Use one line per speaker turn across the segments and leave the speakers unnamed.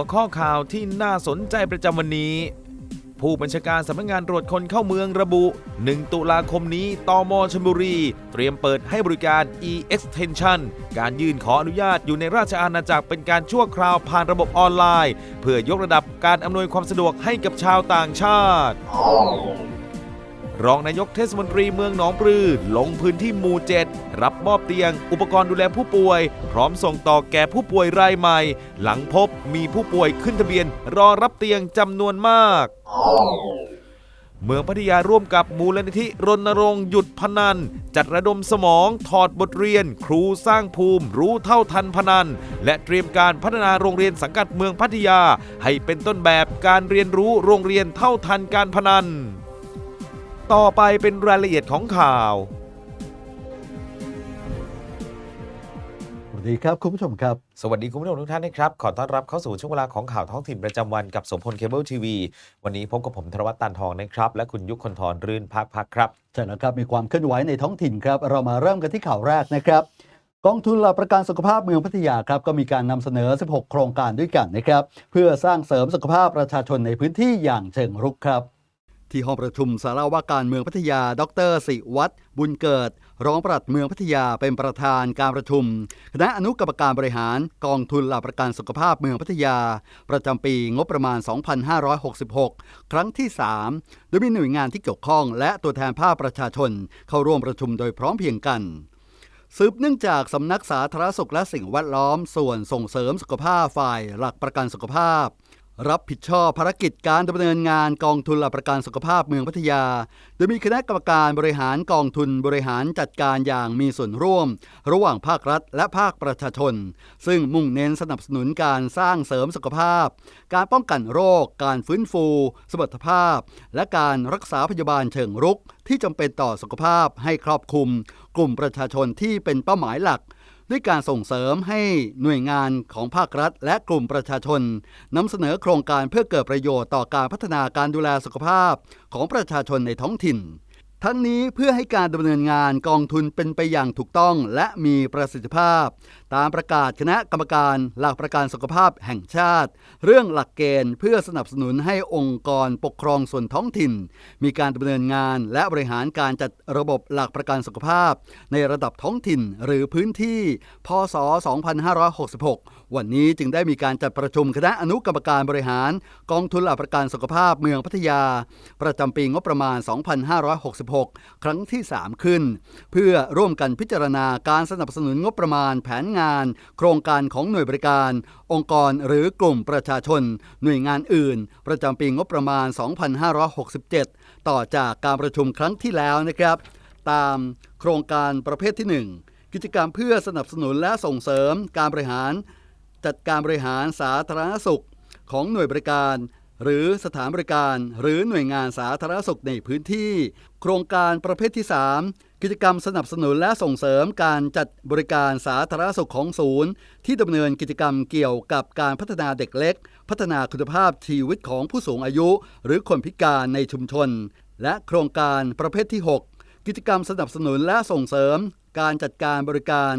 หัวข้อข่าวที่น่าสนใจประจำวันนี้ ผู้บัญชาการสำนักงานตรวจคนเข้าเมืองระบุ 1 ตุลาคมนี้ตมชลบุรี เตรียมเปิดให้บริการ e-extension การยื่นขออนุญาตอยู่ในราชอาณาจักรเป็นการชั่วคราวผ่านระบบออนไลน์ เพื่อยกระดับการอำนวยความสะดวกให้กับชาวต่างชาติ รองนายกเทศมนตรีเมืองหนองปลือ ลงพื้นที่หมู่ 7 รับมอบเตียง อุปกรณ์ดูแลผู้ป่วย พร้อมส่งต่อแก่ผู้ป่วยรายใหม่ หลังพบมีผู้ป่วยขึ้นทะเบียน รอรับเตียงจำนวนมาก เมืองพัทยาร่วมกับมูลนิธิรณรงค์หยุดพนัน จัดระดมสมองถอดบทเรียน ครูสร้างภูมิ รู้เท่าทันพนัน และเตรียมการพัฒนาโรงเรียนสังกัดเมืองพัทยา ให้เป็นต้นแบบการเรียนรู้โรงเรียนเท่าทันการพนัน ต่อไปเป็นรายละเอียดของข่าว
สวัสดีครับ คุณผู้ชมครับ
สวัสดีคุณผู้ชมทุกท่านนะครับ ขอต้อนรับเข้าสู่ช่วงเวลาของข่าวท้องถิ่นประจำวันกับสมพลเคเบิลทีวี วันนี้พบกับผมธนวัฒน์ตันทองนะครับ และคุณยุคคนทรรื่นพักพักครับ
ใช่แล้วครับมีความเคลื่อนไหวในท้องถิ่นครับ เรามาเริ่มกันที่ข่าวแรกนะครับ กองทุนหลักประกันสุขภาพเมืองพัทยาครับก็มีการนำเสนอ 16 โครงการด้วยกันนะครับ เพื่อสร้างเสริมสุขภาพประชาชนในพื้นที่อย่างเชิงรุกครับ ที่ห้องประชุมสาราว่าการเมืองพัทยา ดรสิวัตรบุญเกิด รองปลัดเมืองพัทยาเป็นประธานการประชุม คณะอนุกรรมการบริหารกองทุนหลักประกันสุขภาพเมืองพัทยา ประจำปีงบประมาณ 2566 ครั้งที่ 3 โดยมีหน่วยงานที่เกี่ยวข้อง และตัวแทนภาคประชาชน เข้าร่วมประชุมโดยพร้อมเพียงกันสืบเนื่องจากสำนักสาธารณสุขและสิ่งแวดล้อมส่วนส่งเสริมสุขภาพฝ่ายหลักประกันสุขภาพ รับผิดชอบภารกิจการดำเนินงานกองทุนหลักประกันสุขภาพเมืองพัทยา โดยมีคณะกรรมการบริหารกองทุนบริหารจัดการอย่างมีส่วนร่วม ระหว่างภาครัฐและภาคประชาชน ซึ่งมุ่งเน้นสนับสนุนการสร้างเสริมสุขภาพ การป้องกันโรค การฟื้นฟู สมรรถภาพ และการรักษาพยาบาลเชิงรุก ที่จำเป็นต่อสุขภาพให้ครอบคลุม กลุ่มประชาชนที่เป็นเป้าหมายหลัก ด้วยการส่งเสริมให้หน่วยงานของภาครัฐ และกลุ่มประชาชนนำเสนอโครงการเพื่อเกิดประโยชน์ต่อการพัฒนาการดูแลสุขภาพของประชาชนในท้องถิ่น ทั้งนี้เพื่อให้การดำเนินงานกองทุนเป็นไปอย่างถูกต้องและมีประสิทธิภาพ ตามประกาศคณะกรรมการหลักประกันสุขภาพแห่งชาติ เรื่องหลักเกณฑ์เพื่อสนับสนุนให้องค์กรปกครองส่วนท้องถิ่น มีการดำเนินงานและบริหารการจัดระบบหลักประกันสุขภาพ ในระดับท้องถิ่นหรือพื้นที่ พศ 2566 วันนี้จึงได้มีการจัดประชุมคณะอนุกรรมการบริหาร กองทุนหลักประกันสุขภาพเมืองพัทยา ประจำปีงบประมาณ 2566 ครั้งที่ 3 ขึ้น เพื่อร่วมกันพิจารณาการสนับสนุนงบประมาณแผนงานโครงการของหน่วยบริการ องค์กรหรือกลุ่มประชาชน หน่วยงานอื่น ประจำปีงบประมาณ 2567 ต่อจากการประชุมครั้งที่แล้วนะครับ ตามโครงการประเภทที่ 1 กิจกรรมเพื่อสนับสนุนและส่งเสริมการบริหาร จัดการบริหารสาธารณสุขของหน่วยบริการ หรือสถานบริการหรือหน่วยงานสาธารณสุขในพื้นที่ โครงการประเภทที่ 3 กิจกรรมสนับสนุนและส่งเสริมการจัดบริการสาธารณสุขของศูนย์ ที่ดำเนินกิจกรรมเกี่ยวกับการพัฒนาเด็กเล็ก พัฒนาคุณภาพชีวิตของผู้สูงอายุ หรือคนพิการในชุมชน และโครงการประเภทที่ 6 กิจกรรมสนับสนุนและส่งเสริม การจัดการบริการ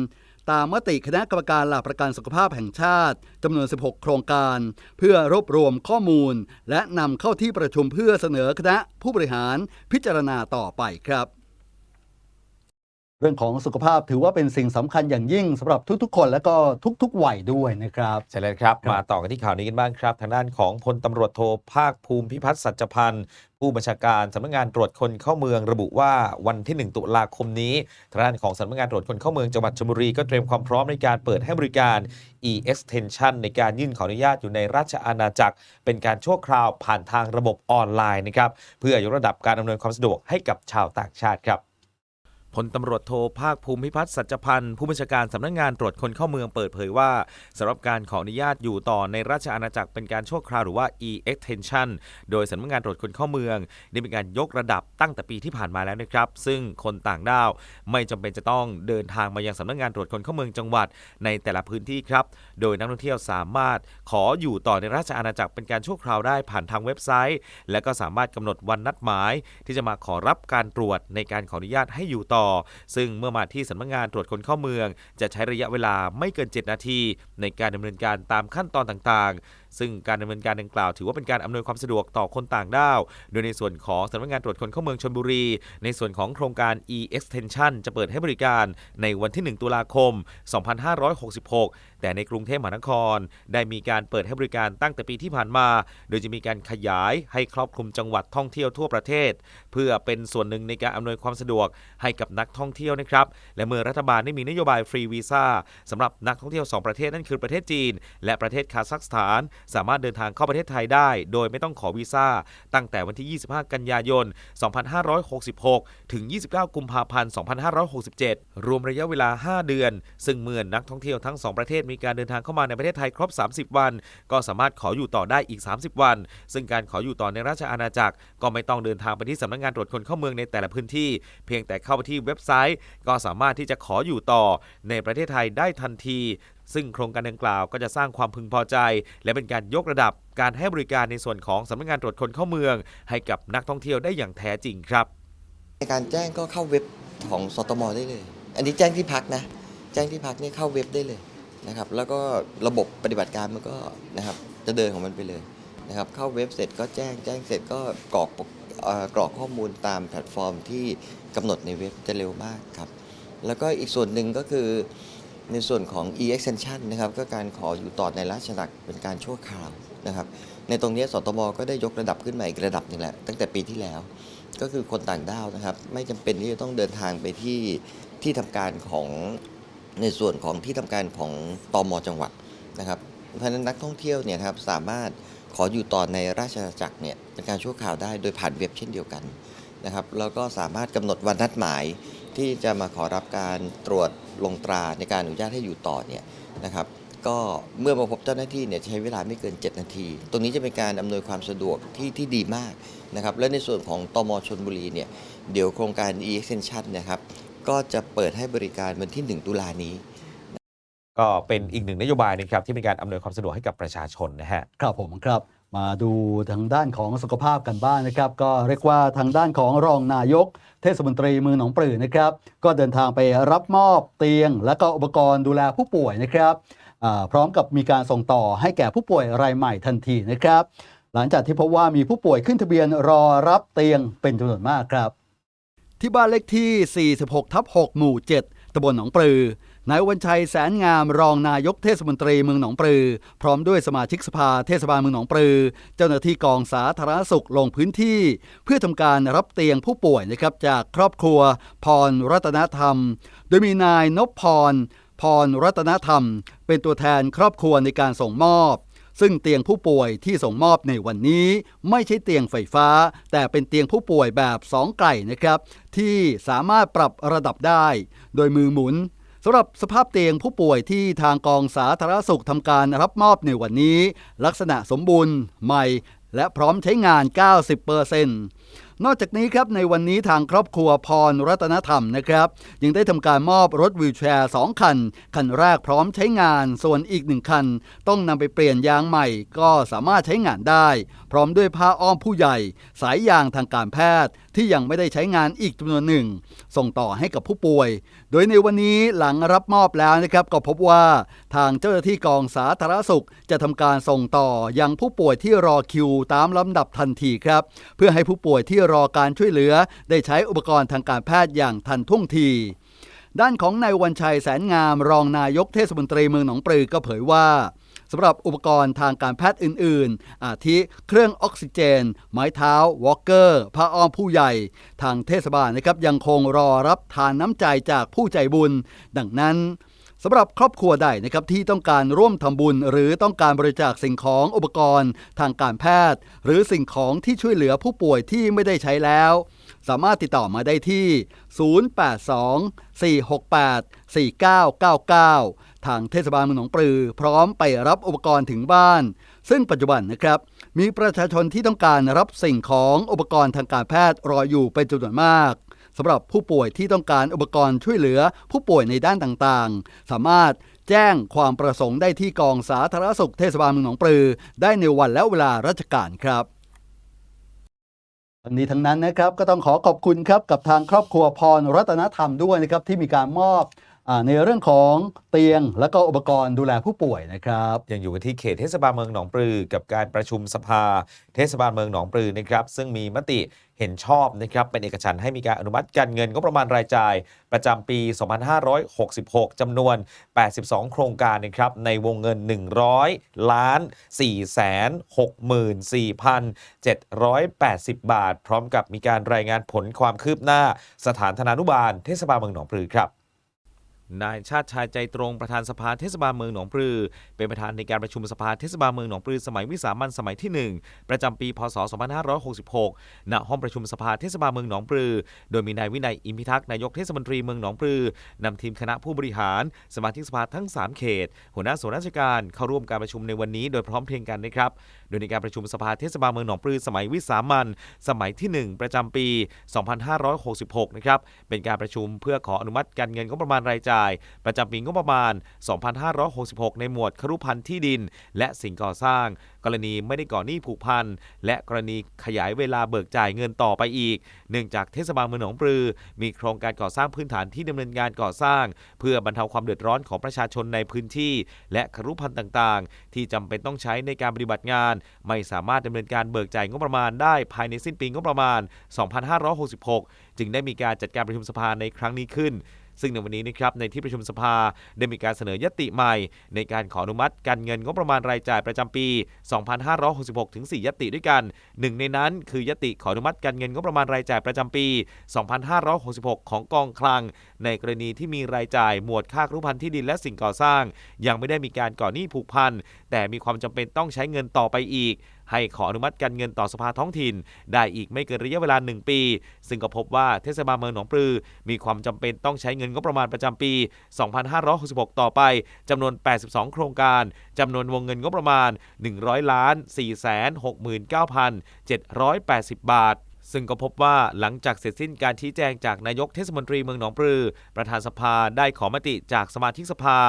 ตามมติคณะกรรมการหลักประกันสุขภาพแห่งชาติจำนวน 16 โครงการ เพื่อรวบรวมข้อมูล และนำเข้าที่ประชุมเพื่อเสนอคณะผู้บริหารพิจารณาต่อไปครับ เรื่องของสุขภาพถือว่าเป็นสิ่งสำคัญอย่างยิ่งสำหรับทุกๆ คนและก็ทุกๆวัยด้วยนะครับ
ใช่แล้วครับ
ครับ
มาต่อกันที่ข่าวนี้กันบ้างครับ ทางด้านของพลตำรวจโทภาคภูมิพิพัฒน์สัจพันธ์ผู้บัญชาการสำนักงานตรวจคนเข้าเมืองระบุว่าวันที่ 1 ตุลาคมนี้ทางด้านของสำนักงานตรวจคนเข้าเมืองจังหวัดชลบุรีก็เตรียมความพร้อมในการเปิดให้บริการ e-extension ในการยื่นขออนุญาตอยู่ในราชอาณาจักร เป็นการชั่วคราวผ่านทางระบบออนไลน์นะครับเพื่อยกระดับการอำนวยความสะดวกให้กับชาวต่างชาติครับ พลตำรวจโทภาคภูมิพิพัฒน์สัจพันธ์ผู้บัญชาการสำนักงานตรวจคนเข้าเมืองเปิดเผยว่าสำหรับการขออนุญาตอยู่ต่อในราชอาณาจักรเป็นการชั่วคราวหรือว่า e-extension โดยสำนักงานตรวจคนเข้าเมืองได้มีการยกระดับตั้งแต่ปีที่ผ่านมาแล้วนะครับ ซึ่งคนต่างด้าวไม่จำเป็นจะต้องเดินทางมายังสำนักงานตรวจคนเข้าเมืองจังหวัดในแต่ละพื้นที่ครับ โดยนักท่องเที่ยวสามารถขออยู่ต่อในราชอาณาจักรเป็นการชั่วคราวได้ผ่านทางเว็บไซต์ และก็สามารถกำหนดวันนัดหมาย ที่จะมาขอรับการตรวจในการขออนุญาตให้อยู่ต่อซึ่งเมื่อมาที่สำนักงานตรวจคนเข้าเมือง จะใช้ระยะเวลาไม่เกิน 7 นาที ในการดำเนินการตามขั้นตอนต่างๆ ซึ่งการดำเนินการดังกล่าวถือว่าเป็นการอำนวยความสะดวกต่อคนต่างด้าว โดยในส่วนของสำนักงานตรวจคนเข้าเมืองชลบุรี ในส่วนของโครงการ e-extension จะเปิดให้บริการในวันที่ 1 ตุลาคม 2566 แต่ในกรุงเทพมหานคร ได้มีการเปิดให้บริการตั้งแต่ปีที่ผ่านมา โดยจะมีการขยายให้ครอบคลุมจังหวัดท่องเที่ยวทั่วประเทศ เพื่อเป็นส่วนหนึ่งในการอำนวยความสะดวกให้กับนักท่องเที่ยวนะครับ และเมื่อรัฐบาลได้มีนโยบายฟรีวีซ่าสำหรับนักท่องเที่ยว 2 ประเทศนั่นคือประเทศจีน และประเทศคาซัคสถานสามารถเดินทางเข้าประเทศไทยได้ โดยไม่ต้องขอวีซ่า ตั้งแต่วันที่ 25 กันยายน 2566 ถึง 29 กุมภาพันธ์ 2567 รวมระยะเวลา 5 เดือน ซึ่งเมื่อนนักท่องเที่ยวทั้ง 2 ประเทศมีการเดินทางเข้ามาในประเทศไทยครบ 30 วัน ก็สามารถขออยู่ต่อได้อีก 30 วัน ซึ่งการขออยู่ต่อในราชอาณาจักร ก็ไม่ต้องเดินทางไปที่สำนักงานตรวจคนเข้าเมืองในแต่ละพื้นที่ เพียงแต่เข้าไปที่เว็บไซต์ ก็สามารถที่จะขออยู่ต่อในประเทศไทยได้ทันที ซึ่งโครงการดังกล่าวก็จะสร้างความพึงพอใจ และเป็นการยกระดับการให้บริการในส่วนของสำนักงานตรวจคนเข้าเมือง ให้กับนักท่องเที่ยวได้อย่างแท้จริงครับ
ในการแจ้งก็เข้าเว็บของสตมได้เลย อันนี้แจ้งที่พักนะ แจ้งที่พักนี่เข้าเว็บได้เลยนะครับ แล้วก็ระบบปฏิบัติการมันก็นะครับจะเดินของมันไปเลยนะครับ เข้าเว็บเสร็จก็แจ้ง แจ้งเสร็จก็กรอกกรอกข้อมูลตามแพลตฟอร์มที่กำหนดในเว็บจะเร็วมากครับ แล้วก็อีกส่วนหนึ่งก็คือ ในส่วนของ e-extension นะครับก็การขออยู่ต่อในราชนักเป็นการชั่วคราวนะครับ ในตรงนี้สตมก็ได้ยกระดับขึ้นมาอีกระดับหนึ่งแหละตั้งแต่ปีที่แล้ว ก็คือคนต่างด้าวนะครับ ไม่จำเป็นที่จะต้องเดินทางไปที่ที่ทำการของในส่วนของที่ทำการของตมจังหวัดนะครับ เพราะฉะนั้นนักท่องเที่ยวเนี่ยครับสามารถขออยู่ต่อในราชาจักรเนี่ยเป็นการชั่วคราวได้โดยผ่านเว็บเช่นเดียวกันนะครับแล้วก็สามารถกำหนดวันนัดหมายที่จะมาขอรับการตรวจ ลงตราในการอนุญาตให้อยู่ต่อเนี่ยนะครับก็เมื่อมาพบเจ้าหน้าที่เนี่ยใช้เวลาไม่เกิน 7 นาที ตรงนี้จะเป็นการอำนวยความสะดวกที่ที่ดีมากนะครับและในส่วนของตมชนบุรีเนี่ยเดี๋ยวโครงการ e-extension นะครับก็จะเปิดให้บริการวันที่ 1 ตุลานี้
ก็เป็นอีกหนึ่งนโยบายนะครับที่เป็นการอำนวยความสะดวกให้กับประชาชนนะฮะ
ครับผมครับ มาดูทางด้านของสุขภาพกันบ้างนะครับ ก็เรียกว่าทางด้านของรองนายก เทศมนตรีเมืองหนองปลือนะครับ ก็เดินทางไปรับมอบเตียง และก็อุปกรณ์ดูแลผู้ป่วยนะครับพร้อมกับมีการส่งต่อให้แก่ผู้ป่วยรายใหม่ทันทีนะครับ หลังจากที่พบว่ามีผู้ป่วยขึ้นทะเบียนรอรับเตียงเป็นจำนวนมากครับ ที่บ้านเลขที่ 46ทับ6หมู่ 7ตำบลหนองปลือ นายวันชัยแสนงามรองนายกเทศมนตรีเมืองหนองปลือ พร้อมด้วยสมาชิกสภาเทศบาลเมืองหนองปลือ เจ้าหน้าที่กองสาธารณสุขลงพื้นที่ เพื่อทำการรับเตียงผู้ป่วยนะครับจากครอบครัว พรรัตนธรรม โดยมีนายนพพร พรรัตนธรรม เป็นตัวแทนครอบครัวในการส่งมอบซึ่งเตียงผู้ป่วยที่ส่งมอบในวันนี้ ไม่ใช่เตียงไฟฟ้า แต่เป็นเตียงผู้ป่วยแบบสองไก่นะครับ ที่สามารถปรับระดับได้ โดยมือหมุน สำหรับสภาพเตียงผู้ป่วยที่ทางกองสาธารณสุขทำการรับมอบในวันนี้ ลักษณะสมบูรณ์ใหม่ และพร้อมใช้งาน 90%นอกจากนี้ครับในวันนี้ทางครอบครัวพรรัตนธรรมนะครับยังได้ทำการมอบรถวีลแชร์ 2 คัน คันแรกพร้อมใช้งาน ส่วนอีกหนึ่งคัน ต้องนำไปเปลี่ยนยางใหม่ ก็สามารถใช้งานได้ พร้อมด้วยผ้าอ้อมผู้ใหญ่ สายยางทางการแพทย์ที่ยังไม่ได้ใช้งานอีกจำนวนหนึ่ง ส่งต่อให้กับผู้ป่วย โดยในวันนี้หลังรับมอบแล้วนะครับก็พบว่าทางเจ้าหน้าที่กองสาธารณสุข จะทำการส่งต่อยังผู้ป่วยที่รอคิวตามลำดับทันทีครับ เพื่อให้ผู้ป่วยที่รอการช่วยเหลือ ได้ใช้อุปกรณ์ทางการแพทย์อย่างทันท่วงทีด้านของนายวันชัยแสนงามรองนายกเทศมนตรีเมืองหนองปลือก็เผยว่า สำหรับอุปกรณ์ทางการแพทย์อื่น ๆ อาทิเครื่องออกซิเจน ไม้เท้าวอลเกอร์ผ้าอ้อมผู้ใหญ่ ทางเทศบาลนะครับยังคงรอรับทานน้ำใจจากผู้ใจบุญ ดังนั้นสำหรับครอบครัวใดนะครับที่ต้องการร่วมทำบุญ หรือต้องการบริจาคสิ่งของอุปกรณ์ทางการแพทย์ หรือสิ่งของที่ช่วยเหลือผู้ป่วยที่ไม่ได้ใช้แล้ว สามารถติดต่อมาได้ที่ 082-468-4999 ทางเทศบาลเมืองหนองปลือ พร้อมไปรับอุปกรณ์ถึงบ้าน ซึ่งปัจจุบันนะครับ มีประชาชนที่ต้องการรับสิ่งของอุปกรณ์ทางการแพทย์รออยู่เป็นจำนวนมากสำหรับผู้ป่วยที่ต้องการอุปกรณ์ช่วยเหลือผู้ป่วยในด้านต่างๆ สามารถแจ้งความประสงค์ได้ที่กองสาธารณสุขเทศบาลเมืองหนองปลือ ได้ในวันและเวลาราชการครับทั้งนี้ทั้งนั้นนะครับก็ต้องขอขอบคุณครับกับทางครอบครัวพรรัตนธรรมด้วยนะครับที่มีการมอบ ในเรื่องของเตียงและก็อุปกรณ์ดูแลผู้ป่วยนะครับ
ยังอยู่กันที่เขตเทศบาลเมืองหนองปลือ กับการประชุมสภา เทศบาลเมืองหนองปลือนะครับซึ่งมีมติเห็นชอบนะครับเป็นเอกฉันท์ให้มีการอนุมัติการเงินงบประมาณรายจ่าย ประจำปี 2566 จำนวน 82 โครงการนะครับในวงเงิน 100 ล้าน 4 6 4 780 บาท พร้อมกับมีการรายงานผลความคืบหน้าสถานธนานุบาลเทศบาลเมืองหนองปลือครับ นายชาติชายใจตรงประธานสภาเทศบาลเมืองหนองปลือ เป็นประธานในการประชุมสภาเทศบาลเมืองหนองปลือสมัยวิสามันสมัยที่ 1 ประจำปี พศ 2566 ณ ห้องประชุมสภาเทศบาลเมืองหนองปลือ โดยมีนายวินัยอิมพิทักษ์นายกเทศมนตรีเมืองหนองปลือนำทีมคณะผู้บริหาร สมาชิกสภาทั้ง 3 เขต หัวหน้าส่วนราชการเข้าร่วมการประชุมในวันนี้โดยพร้อมเพรียงกันนะครับ โดยในการประชุมสภาเทศบาลเมืองหนองปลือสมัยวิสามันสมัยที่ 1 ประจำปี 2566 นะครับ เป็นการประชุมเพื่อขออนุมัติการเงินงบประมาณรายจ่ายประจำปีงบประมาณ 2566 ในหมวดครุพันธ์ที่ดิน และสิ่งก่อสร้าง กรณีไม่ได้ก่อหนี้ผูกพันและกรณีขยายเวลาเบิกจ่ายเงินต่อไปอีก เนื่องจากเทศบาลเมืองหนองปลือ มีโครงการก่อสร้างพื้นฐานที่ดำเนินงานก่อสร้าง เพื่อบรรเทาความเดือดร้อนของประชาชนในพื้นที่ และครุพันธ์ต่างๆ ที่จำเป็นต้องใช้ในการปฏิบัติงาน ไม่สามารถดำเนินการเบิกจ่ายงบประมาณได้ภายในสิ้นปีงบประมาณ 2566 จึงได้มีการจัดการประชุมสภาในครั้งนี้ขึ้น ซึ่งในวันนี้นะครับในที่ประชุมสภาได้มีการเสนอยติใหม่ ในการขออนุมัติการเงินงบประมาณรายจ่ายประจำปี 2566 ถึง 4 ยติด้วยกัน หนึ่งในนั้นคือยติขออนุมัติการเงินงบประมาณรายจ่ายประจำปี 2566 ของกองคลัง ในกรณีที่มีรายจ่ายหมวดค่าครุพันธ์ที่ดินและสิ่งก่อสร้าง ยังไม่ได้มีการก่อหนี้ผูกพันแต่มีความจำเป็นต้องใช้เงินต่อไปอีก ให้ขออนุมัติการเงินต่อสภาท้องถิ่น ได้อีกไม่เกินระยะเวลา 1 ปี ซึ่งก็พบว่าเทศบาลเมืองหนองปลือ มีความจำเป็นต้องใช้เงินงบประมาณประจำปี 2566 ต่อไปจำนวน 82 โครงการจำนวนวงเงินงบประมาณ 100ล้าน469,780 บาท ซึ่งก็พบว่าหลังจากเสร็จสิ้นการชี้แจงจากนายกเทศมนตรีเมืองหนองปลือ ประธานสภาได้ขอมติจากสมาชิกสภา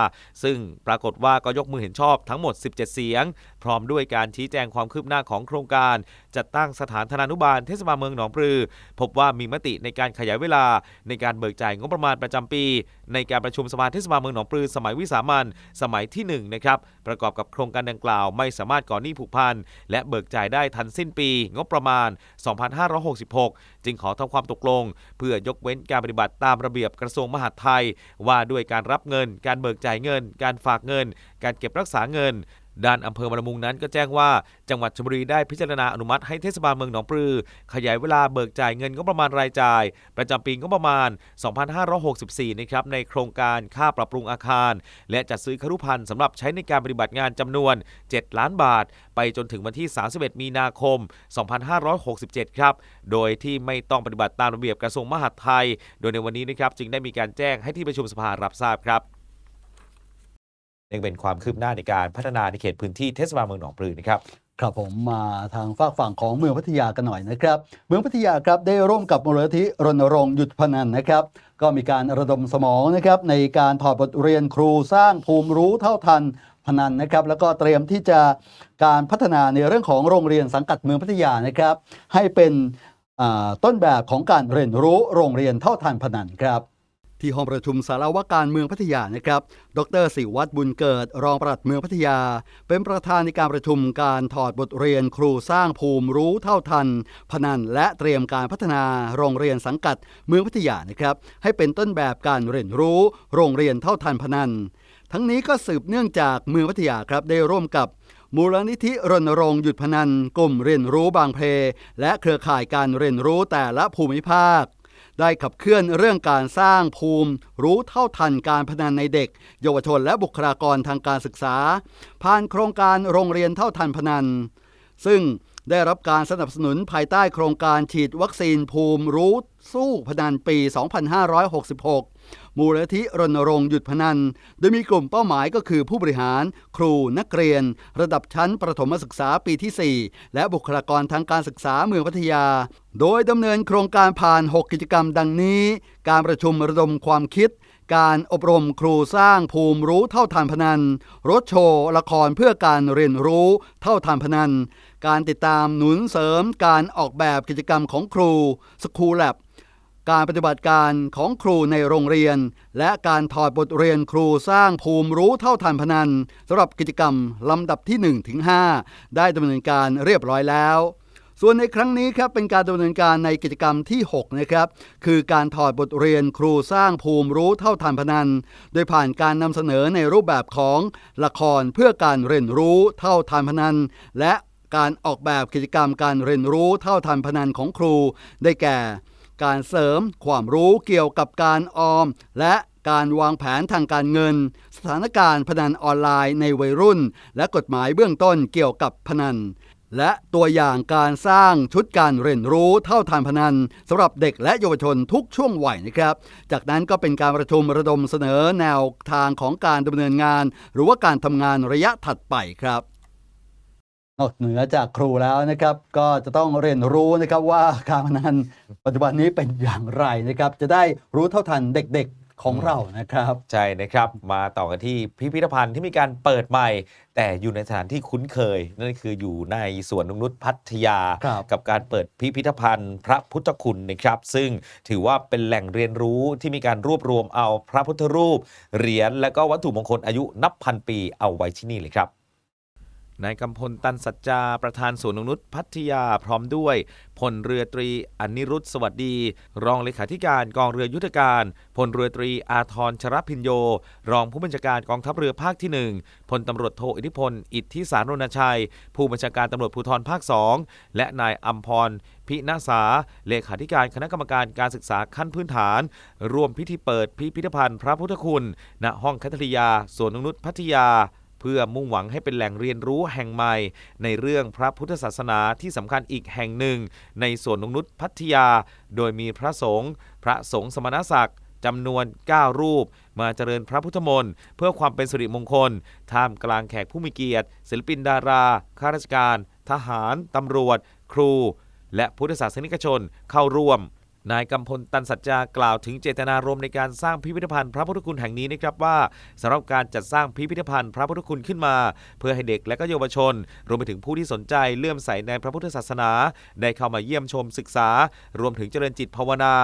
ซึ่งปรากฏว่าก็ยกมือเห็นชอบทั้งหมด 17 เสียง พร้อมด้วยการชี้แจงความคืบหน้าของโครงการ จัดตั้งสถานธนานุบาลเทศบาลเมืองหนองปลือ พบว่ามีมติในการขยายเวลาในการเบิกจ่ายงบประมาณประจำปี ในการประชุมสภาเทศบาลเมืองหนองปลือ สมัยวิสามันสมัยที่1นะครับประกอบกับโครงการดังกล่าวไม่สามารถก่อหนี้ผูกพันและเบิกจ่ายได้ทันสิ้นปี งบประมาณ 2566 จึงขอทำความตกลง เพื่อยกเว้นการปฏิบัติตามระเบียบกระทรวงมหาดไทย ว่าด้วยการรับเงิน การเบิกจ่ายเงิน การฝากเงิน การเก็บรักษาเงิน ด้านอำเภอบางละมุงนั้นก็แจ้งว่าจังหวัดชลบุรีได้พิจารณาอนุมัติให้เทศบาลเมืองหนองปลือ ขยายเวลาเบิกจ่ายเงินงบประมาณรายจ่าย ประจำปีงบประมาณ 2564 นะครับในโครงการค่าปรับปรุงอาคาร และจัดซื้อครุพันธ์สำหรับใช้ในการปฏิบัติงานจำนวน 7 ล้านบาท ไปจนถึงวันที่ 31 มีนาคม 2567 ครับ โดยที่ไม่ต้องปฏิบัติตามระเบียบกระทรวงมหาดไทย โดยในวันนี้นะครับจึงได้มีการแจ้งให้ที่ประชุมสภารับทราบครับ ยังเป็นความคืบหน้าในการพัฒนาในเขตพื้นที่เทศบาลเมืองหนองปลือนะครับ
ครับผมมาทางฝากฝั่งของเมืองพัทยากันหน่อยนะครับ เมืองพัทยาครับได้ร่วมกับมูลนิธิรณรงค์หยุดพนันนะครับ ก็มีการระดมสมองนะครับในการถอดบทเรียนครูสร้างภูมิรู้เท่าทันพนันนะครับ แล้วก็เตรียมที่จะการพัฒนาในเรื่องของโรงเรียนสังกัดเมืองพัทยานะครับ ให้เป็นต้นแบบของการเรียนรู้โรงเรียนเท่าทันพนันครับ ที่ห้องประชุมสารวการเมืองพัทยานะครับ ดรศิวัตรบุญเกิด รองปลัดเมืองพัทยา เป็นประธานในการประชุมการถอดบทเรียนครูสร้างภูมิรู้เท่าทัน พนันและเตรียมการพัฒนาโรงเรียนสังกัดเมืองพัทยานะครับให้เป็นต้นแบบการเรียนรู้ โรงเรียนเท่าทันพนัน ทั้งนี้ก็สืบเนื่องจากเมืองพัทยาครับได้ร่วมกับมูลนิธิรณรงค์หยุดพนันกลุ่มเรียนรู้บางเพลและเครือข่ายการเรียนรู้แต่ละภูมิภาค ได้ขับเคลื่อนเรื่องการสร้างภูมิ รู้เท่าทันการพนันในเด็ก เยาวชนและบุคลากรทางการศึกษา ผ่านโครงการโรงเรียนเท่าทันพนัน ซึ่ง ได้รับการสนับสนุนภายใต้โครงการฉีดวัคซีนภูมิรู้สู้พนันปี 2566 มูลนิธิรณรงค์หยุดพนัน โดยมีกลุ่มเป้าหมายก็คือผู้บริหาร ครูนักเรียน ระดับชั้นประถมศึกษาปีที่ 4 และบุคลากรทางการศึกษาเมืองพัทยา โดยดำเนินโครงการผ่าน 6 กิจกรรมดังนี้ การประชุมระดมความคิดการอบรมครูสร้างภูมิรู้เท่าทานพนัน รถโชว์ ละครเพื่อการเรียนรู้เท่าทานพนัน การติดตามหนุนเสริมการออกแบบกิจกรรมของครูสคูลแลบการปฏิบัติการของครูในโรงเรียน และการถอดบทเรียนครูสร้างภูมิรู้เท่าทันพนันสำหรับกิจกรรมลำดับที่1ถึง5ได้ดำเนินการเรียบร้อยแล้วส่วนในครั้งนี้ครับเป็นการดำเนินการในกิจกรรมที่ 6 นะครับ คือการถอดบทเรียนครูสร้างภูมิรู้เท่าทันพนัน โดยผ่านการนำเสนอในรูปแบบของละครเพื่อการเรียนรู้เท่าทันพนัน และ การออกแบบกิจกรรมการเรียนรู้เท่าทันพนันของครู ได้แก่ การเสริมความรู้เกี่ยวกับการออม และการวางแผนทางการเงิน สถานการณ์พนันออนไลน์ในวัยรุ่น และกฎหมายเบื้องต้นเกี่ยวกับพนัน และตัวอย่างการสร้างชุดการเรียนรู้เท่าทานพนันสำหรับเด็กและเยาวชนทุกช่วงวัยนะครับ จากนั้นก็เป็นการประชุมระดมเสนอแนวทางของการดำเนินงาน หรือว่าการทำงานระยะถัดไปครับ นอกเหนือจากครูแล้วนะครับ ก็จะต้องเรียนรู้นะครับว่าการพนันปัจจุบันนี้เป็นอย่างไรนะครับ จะได้รู้เท่าทันเด็กๆของเรานะครับ
ใช่นะครับ มาต่อกันที่พิพิธภัณฑ์ที่มีการเปิดใหม่ แต่อยู่ในสถานที่คุ้นเคย นั่นคืออยู่ในสวนนงนุษย์พัทยา
ครับ
กับการเปิดพิพิธภัณฑ์พระพุทธคุณนะครับ ซึ่งถือว่าเป็นแหล่งเรียนรู้ที่มีการรวบรวมเอาพระพุทธรูป เหรียญและก็วัตถุมงคลอายุนับพันปีเอาไว้ที่นี่เลยครับ นายกำพลตันสัจจา ประธานสวนนงนุษย์พัทยาพร้อมด้วยพลเรือตรีอนิรุตสวัสดี รองเลขาธิการกองเรือยุทธการพลเรือตรีอาทรชรพินโย รองผู้บัญชาการกองทัพเรือภาคที่ 1พลตำรวจโทอิทธิพล อิทธิสารรณชัย ผู้บัญชาการตำรวจภูธรภาค 2 และนายอัมพรพินาสา เลขาธิการคณะกรรมการการศึกษาขั้นพื้นฐาน ร่วมพิธีเปิดพิพิธภัณฑ์พระพุทธคุณณห้องแคทริยาสวนนงนุษย์พัทยา เพื่อมุ่งหวังให้เป็นแหล่งเรียนรู้แห่งใหม่ ในเรื่องพระพุทธศาสนาที่สำคัญอีกแห่งหนึ่ง ในสวนนงนุษย์พัทยา โดยมีพระสงฆ์พระสงฆ์สมณศักดิ์จำนวน 9 รูป มาเจริญพระพุทธมนต์เพื่อความเป็นสิริมงคล ท่ามกลางแขกผู้มีเกียรติ ศิลปินดารา ข้าราชการ ทหาร ตำรวจ ครู และพุทธศาสนิกชนเข้าร่วม นายกำพลตันสัจจากล่าวถึงเจตนารมณ์ในการสร้างพิพิธภัณฑ์พระพุทธคุณแห่งนี้นะครับว่าสำหรับการจัดสร้างพิพิธภัณฑ์พระพุทธคุณขึ้นมา เพื่อให้เด็กและก็เยาวชน รวมไปถึงผู้ที่สนใจเลื่อมใสในพระพุทธศาสนา ได้เข้ามาเยี่ยมชมศึกษา รวมถึงเจริญจิตภาวนา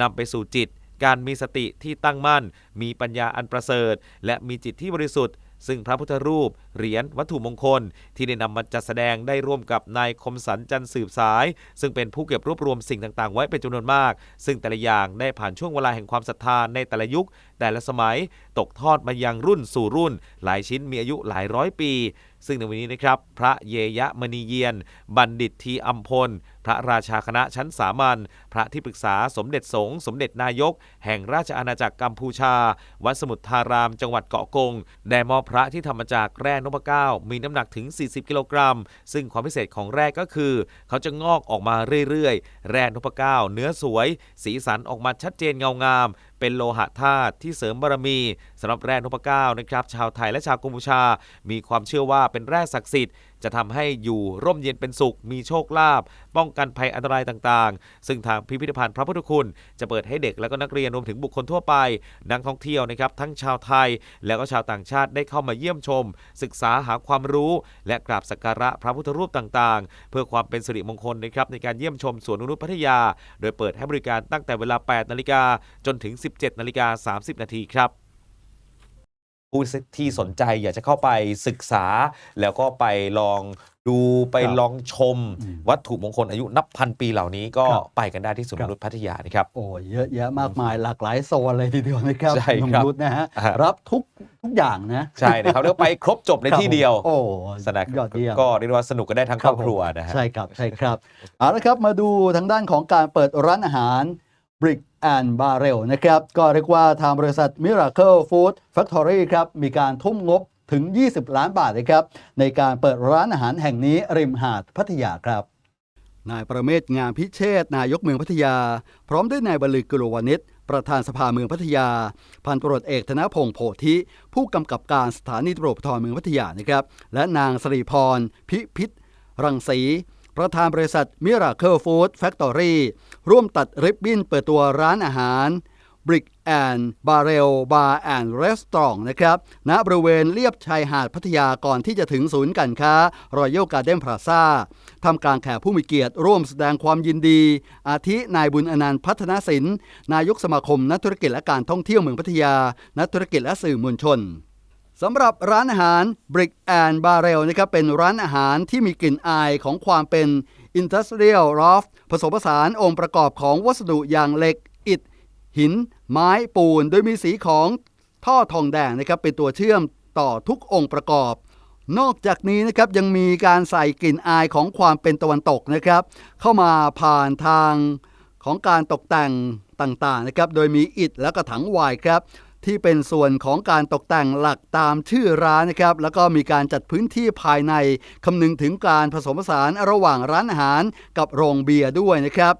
นำไปสู่จิต การมีสติที่ตั้งมั่น มีปัญญาอันประเสริฐ และมีจิตที่บริสุทธิ์ ซึ่งพระพุทธรูป เหรียญวัตถุมงคล ที่ได้นำมาจัดแสดงได้ร่วมกับนายคมสันจันสืบสาย ซึ่งเป็นผู้เก็บรวบรวมสิ่งต่างๆ ไว้เป็นจำนวนมาก ซึ่งแต่ละอย่างได้ผ่านช่วงเวลาแห่งความศรัทธาในแต่ละยุค แต่ละสมัย ตกทอดมายังรุ่นสู่รุ่น หลายชิ้นมีอายุหลายร้อยปีซึ่งในวันนี้นะครับพระเยยะมณีเยียน บัณฑิตทีอัมพล พระราชาคณะชั้นสามัญพระที่ปรึกษาสมเด็จสงฆ์สมเด็จนายก แห่งราชอาณาจักรกัมพูชา วัดสมุทราราม จังหวัดเกาะกงได้มอบพระที่ทำมาจากแร่นพเก้ามีน้ำหนักถึง 40 กิโลกรัม ซึ่งความพิเศษของแร่ก็คือ เขาจะงอกออกมาเรื่อยๆ แร่นพเก้าเนื้อสวย สีสันออกมาชัดเจนเงางาม เป็นโลหะธาตุที่เสริมบารมีสำหรับแร่นพเก้านะครับชาวไทยและชาวกัมพูชา มีความเชื่อว่าเป็นแร่ศักดิ์สิทธิ์ จะทำให้อยู่ร่มเย็นเป็นสุข มีโชคลาภป้องกันภัยอันตรายต่างๆ ซึ่งทางพิพิธภัณฑ์พระพุทธคุณ จะเปิดให้เด็กและก็นักเรียนรวมถึงบุคคลทั่วไป นักท่องเที่ยวนะครับทั้งชาวไทย และก็ชาวต่างชาติได้เข้ามาเยี่ยมชม ศึกษาหาความรู้ และกราบสักการะพระพุทธรูปต่างๆ เพื่อความเป็นสิริมงคลนะครับในการเยี่ยมชมสวนนกนุษพัทยา โดยเปิดให้บริการตั้งแต่เวลา 8 นาฬิกาจนถึง 17 นาฬิกา 30 นาทีครับ ผู้ที่สนใจอยากจะเข้าไปศึกษา แล้วก็ไปลองดูไป
ครับ
ลองชม
อืม
วัตถุมงคลอายุนับพันปีเหล่านี้ก็
ครับ
ไปกันได้ที่สวน
ครั
น
บ
นุษย์พัทยานะครับ
โอ้เยอะแยะมากมายหลากหลายโซนเลยทีเดียวนะครับ
ใช่
หนุ่ม
ครับ
รุดนะฮะ
อ่า
รับทุกทุกอย่างนะ
ใช่นะครับเรียกว่าไปครบจบใน
ครับ
ที่เดียว
โอ้
สนะ
ยอดเยี่ยม
ก็เรียกว่าสนุกกันได้ทั้งครอบครัวนะฮะ
ใช่ครับใช่ครับเอาละครับมาดูทางด้านของการเปิดร้านอาหาร Brick and Barrel นะครับ ก็เรียกว่าทางบริษัท Miracle Food Factory ครับ มีการทุ่มงบถึง 20 ล้านบาทนะครับ ในการเปิดร้านอาหารแห่งนี้ริมหาดพัทยาครับ นายประเมศงามพิเชษนายกเมืองพัทยา พร้อมด้วยนายบรรลือกุลวานิชประธานสภาเมืองพัทยา พันตำรวจเอกธนพงศ์โพธิ ผู้กำกับการสถานีตำรวจภูธรเมืองพัทยานะครับ และนางสรีพร พิพิธรังสี ประธานบริษัท Miracle Food Factory ร่วมตัดริบบิ้นเปิดตัวร้านอาหาร Brick and Barrel Bar and Restaurant นะครับณบริเวณเลียบชายหาดพัทยาก่อนที่จะถึงศูนย์การค้า Royal Garden Plaza ทำกลางแขกผู้มีเกียรติร่วมแสดงความยินดี อาทินายบุญอนันต์พัฒนศิลป์นายกสมาคมนักธุรกิจและการท่องเที่ยวเมืองพัทยา นักธุรกิจและสื่อมวลชน สำหรับร้านอาหาร Brick and Barrel นะครับเป็นร้านอาหารที่มีกลิ่นอายของความเป็น Industrial Loft ผสมผสานองค์ประกอบของวัสดุอย่างเหล็ก อิฐ หิน ไม้ปูน โดยมีสีของท่อทองแดงนะครับเป็นตัวเชื่อมต่อทุกองค์ประกอบ นอกจากนี้นะครับยังมีการใส่กลิ่นอายของความเป็นตะวันตกนะครับ เข้ามาผ่านทางของการตกแต่งต่างๆนะครับโดยมีอิฐและก็ถังวายครับ ที่เป็นส่วนของการตกแต่งหลักตามชื่อร้านนะครับ แล้วก็มีการจัดพื้นที่ภายในคำนึงถึงการผสมผสานระหว่างร้านอาหารกับโรงเบียร์ด้วยนะครับ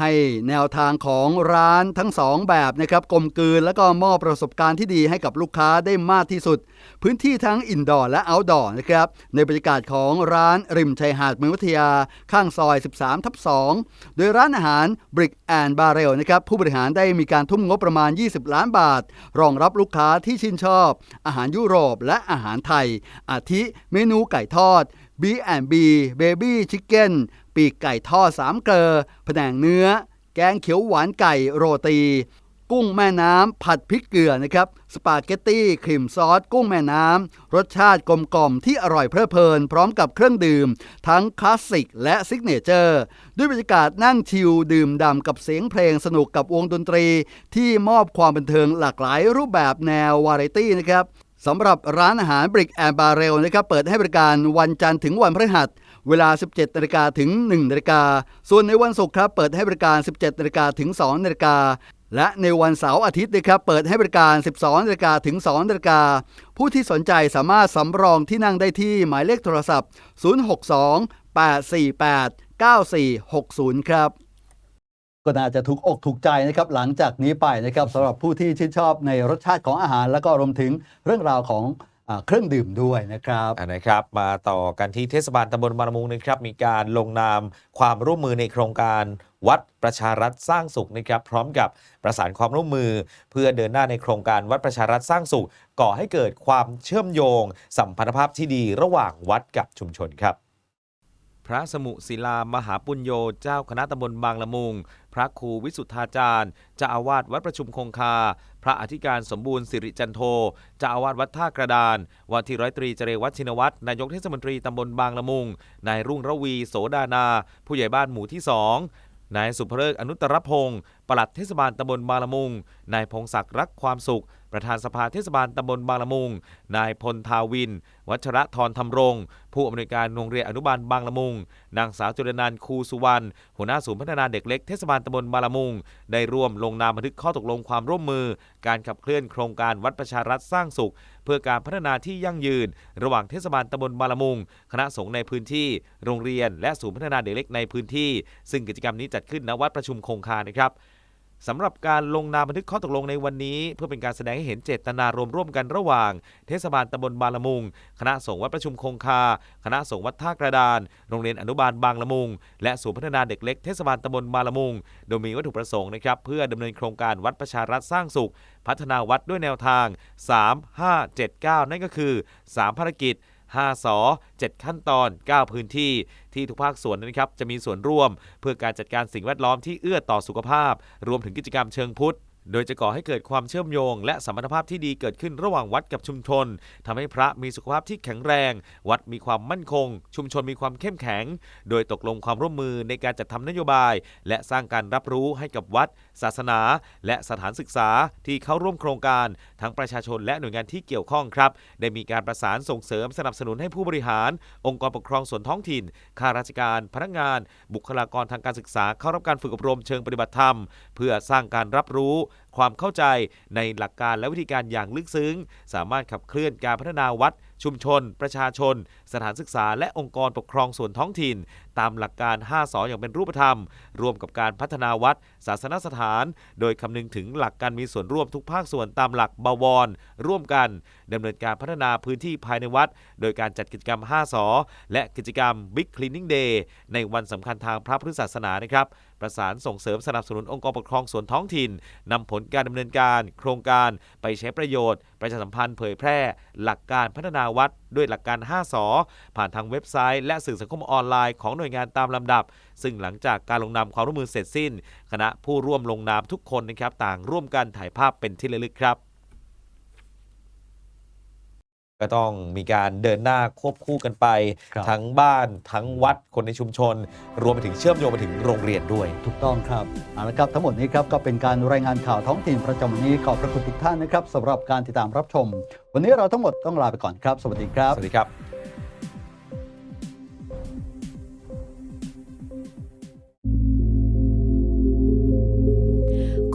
ให้แนวทางของร้านทั้งสองแบบนะครับกลมกลืนแล้วก็มอบประสบการณ์ที่ดีให้กับลูกค้าได้มากที่สุด พื้นที่ทั้งอินดอร์และเอาท์ดอร์นะครับในบรรยากาศของร้านริมชายหาดเมืองพัทยา ข้างซอย 13 ทับ 2 โดยร้านอาหาร Brick and Barrel นะครับผู้บริหารได้มีการทุ่มงบประมาณ 20 ล้านบาท รองรับลูกค้าที่ชื่นชอบ อาหารยุโรปและอาหารไทย อาทิเมนูไก่ทอด B&B Baby Chicken ปีกไก่ทอดสามเกลอแผนงเนื้อ แกงเขียวหวานไก่โรตี กุ้งแม่น้ำผัดพริกเกลือนะครับ สปาเกตตี้ครีมซอส กุ้งแม่น้ำรสชาติกลมกล่อมที่อร่อยเพลิดเพลิน พร้อมกับเครื่องดื่ม ทั้งคลาสสิกและซิกเนเจอร์ ด้วยบรรยากาศนั่งชิลดื่มด่ำกับเสียงเพลงสนุกกับวงดนตรี ที่มอบความบันเทิงหลากหลายรูปแบบแนววาไรตี้นะครับสำหรับร้านอาหาร Brick and Barrel นะครับเปิดให้บริการวันจันทร์ถึงวันพฤหัส เวลา 17นาฬิกาถึง 1นาฬิกาส่วนในวันศุกร์ครับเปิดให้บริการ 17นาฬิกาถึง 2นาฬิกาและในวันเสาร์อาทิตย์นะครับเปิดให้บริการ 12นาฬิกาถึง 2นาฬิกาผู้ที่สนใจสามารถสำรองที่นั่งได้ที่หมายเลขโทรศัพท์ 062 848 9460 ครับก็น่าจะถูกอกถูกใจนะครับหลังจากนี้ไปนะครับสำหรับผู้ที่ชื่นชอบในรสชาติของอาหาร แล้วก็รวมถึงเรื่องราวของ เครื่องดื่มด้วยนะครับ
อ่านะครับ มาต่อกันที่เทศบาลตำบลบางละมุงนะครับ มีการลงนามความร่วมมือในโครงการวัดประชารัฐสร้างสุขนะครับพร้อมกับประสานความร่วมมือ เพื่อเดินหน้าในโครงการวัดประชารัฐสร้างสุข ก่อให้เกิดความเชื่อมโยง สัมพันธภาพที่ดีระหว่างวัดกับชุมชนครับ พระสมุศิลามหาปุญโญเจ้าคณะตำบลบางละมุง พระครูวิสุทธาจารย์เจ้าอาวาสวัดประชุมคงคา ระอธิการสมบูรณ์สิริจันโทจ้าอาวาสวัดท่ากระดานวันที่ร้อยตรีเจเรวัฒชินวัตรนายกเทศมนตรีตำบลบางละมุง นายรุ่งระวีโสดานา ผู้ใหญ่บ้านหมู่ที่สองนายสุภเริกอนุตตรพงศ์ปลัดเทศบาลตำบลบางละมุง นายพงศักดิ์รักความสุข ประธานสภาเทศบาลตำบลบางละมุง นายพลทาวิน วัชระธรธรรมรงค์ผู้อำนวยการโรงเรียนอนุบาลบางละมุง นางสาวจุลนันท์คูสุวรรณหัวหน้าศูนย์พัฒนาเด็กเล็กเทศบาลตำบลบางละมุง ได้ร่วมลงนามบันทึกข้อตกลงความร่วมมือ การขับเคลื่อนโครงการวัดประชารัฐสร้างสุข เพื่อการพัฒนาที่ยั่งยืน ระหว่างเทศบาลตำบลบางละมุง คณะสงฆ์ในพื้นที่ โรงเรียน และศูนย์พัฒนาเด็กเล็กในพื้นที่ ซึ่งกิจกรรมนี้จัดขึ้นณวัดประชุมคงคานะครับ สำหรับการลงนามบันทึกข้อตกลงในวันนี้ เพื่อเป็นการแสดงให้เห็นเจตนารมณ์ร่วมกันระหว่าง เทศบาลตำบลบางละมุง คณะสงฆ์วัดประชุมคงคา คณะสงฆ์วัดท่ากระดาน โรงเรียนอนุบาลบางละมุง และศูนย์พัฒนาเด็กเล็กเทศบาลตำบลบางละมุง โดยมีวัตถุประสงค์นะครับเพื่อดำเนินโครงการวัดประชารัฐสร้างสุข พัฒนาวัดด้วยแนวทาง 3 5 7 9 นั่นก็คือ 3 ภารกิจ 5สอ7ขั้นตอน 9 พื้นที่ที่ทุกภาคส่วนนะครับจะมีส่วนร่วม เพื่อการจัดการสิ่งแวดล้อมที่เอื้อต่อสุขภาพ รวมถึงกิจกรรมเชิงพุทธโดยจะก่อให้เกิดความเชื่อมโยง และสมพันธภาพที่ดีเกิดขึ้นระหว่างวัดกับชุมชนทำให้พระมีสุขภาพที่แข็งแรง วัดมีความมั่นคง ชุมชนมีความเข้มแข็ง โดยตกลงความร่วมมือในการจัดทำนโยบาย และสร้างการรับรู้ให้กับวัด ศาสนา และสถานศึกษาที่เข้าร่วมโครงการ ทั้งประชาชนและหน่วยงานที่เกี่ยวข้องครับ ได้มีการประสานส่งเสริมสนับสนุนให้ผู้บริหาร องค์กรปกครองส่วนท้องถิ่นข้าราชการ พนักงาน บุคลากรทางการศึกษาเข้ารับการฝึกอบรมเชิงปฏิบัติธรรม เพื่อสร้างการรับรู้ความเข้าใจในหลักการและวิธีการอย่างลึกซึ้ง สามารถขับเคลื่อนการพัฒนาวัด ชุมชน ประชาชนสถานศึกษาและองค์กรปกครองส่วนท้องถิ่น ตามหลักการ 5 สออย่างเป็นรูปธรรมร่วมกับการพัฒนาวัด ศาสนสถาน โดยคำนึงถึงหลักการมีส่วนร่วมทุกภาคส่วนตามหลักบวร ร่วมกันดำเนินการพัฒนาพื้นที่ภายในวัด โดยการจัดกิจกรรม 5 สอ และกิจกรรม Big Cleaning Day ในวันสำคัญทางพระพุทธศาสนานะครับประสานส่งเสริมสนับสนุนองค์กรปกครองส่วนท้องถิ่นนำผลการดำเนินการ โครงการไปใช้ประโยชน์ ประชาสัมพันธ์เผยแพร่ หลักการพัฒนาวัดด้วยหลักการ 5สอผ่านทางเว็บไซต์ และสื่อสังคมออนไลน์ของหน่วยงานตามลำดับ ซึ่งหลังจากการลงนามความร่วมมือเสร็จสิ้น คณะผู้ร่วมลงนามทุกคนนะครับต่างร่วมกันถ่ายภาพเป็นที่ระลึกครับ ก็ต้องมีการเดินหน้าควบคู่กันไป
ครับ
ทั้งบ้านทั้งวัดคนในชุมชน รวมไปถึงเชื่อมโยงไปถึงโรงเรียนด้วย
ถูกต้องครับเอาละครับทั้งหมดนี้ครับก็เป็นการรายงานข่าวท้องถิ่นประจำวันนี้ขอบพระคุณทุกท่านนะครับสำหรับการติดตามรับชม วันนี้เราทั้งหมดต้องลาไปก่อนครับ สวัสดีครับ
สวัสดีครับ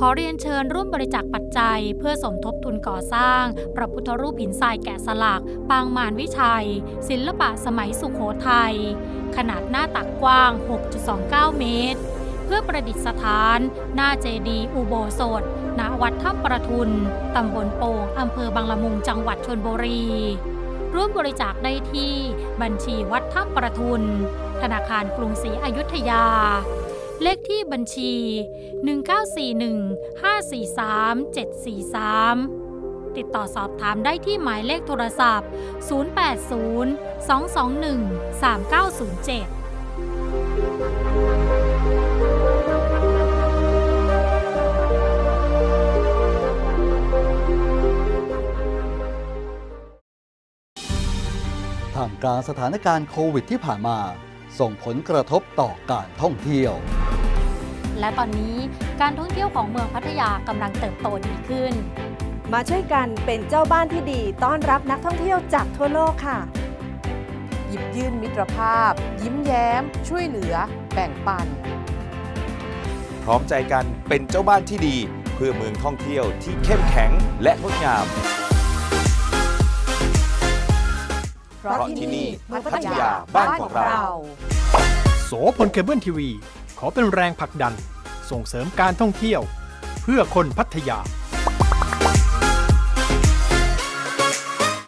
อเรียนเชิญร่วมบริจาคปัจจัย เพื่อสมทบทุนก่อสร้าง พระพุทธรูปหินทรายแกะสลัก ปางมารวิชัย ศิลปะสมัยสุขโขทัย ขนาดหน้าตักกว้าง 6.29 เมตร เพื่อประดิษฐาน หน้าเจดีย์อุโบสถ ณ วัดถ้ำประทุน ตำบลโป่งอำเภอบางละมุงจังหวัดชนบุรี ร่วมบริจาคได้ที่บัญชีวัดถ้ำประทุน ธนาคารกรุงศรีอยุธยา เลขที่บัญชี 1941 543 743 ติดต่อสอบถามได้ที่หมายเลขโทรศัพท์ 080 221 3907
ท่ามกลางสถานการณ์โควิดที่ผ่านมา ส่งผลกระทบต่อการท่องเที่ยว
และตอนนี้การท่องเที่ยวของเมืองพัทยากำลังเติบโตดีขึ้น
มาช่วยกันเป็นเจ้าบ้านที่ดีต้อนรับนักท่องเที่ยวจากทั่วโลกค่ะ
หยิบยื่นมิตรภาพ ยิ้มแย้ม ช่วยเหลือ แบ่งปัน
พร้อมใจกันเป็นเจ้าบ้านที่ดี เพื่อเมืองท่องเที่ยวที่เข้มแข็งและงดงาม
เพราะที่นี่
พัทยาบ้านของเรา
โสพลเคเบิลทีวี ขอเป็นแรงผลักดัน ส่งเสริมการท่องเที่ยว เพื่อคนพัทยา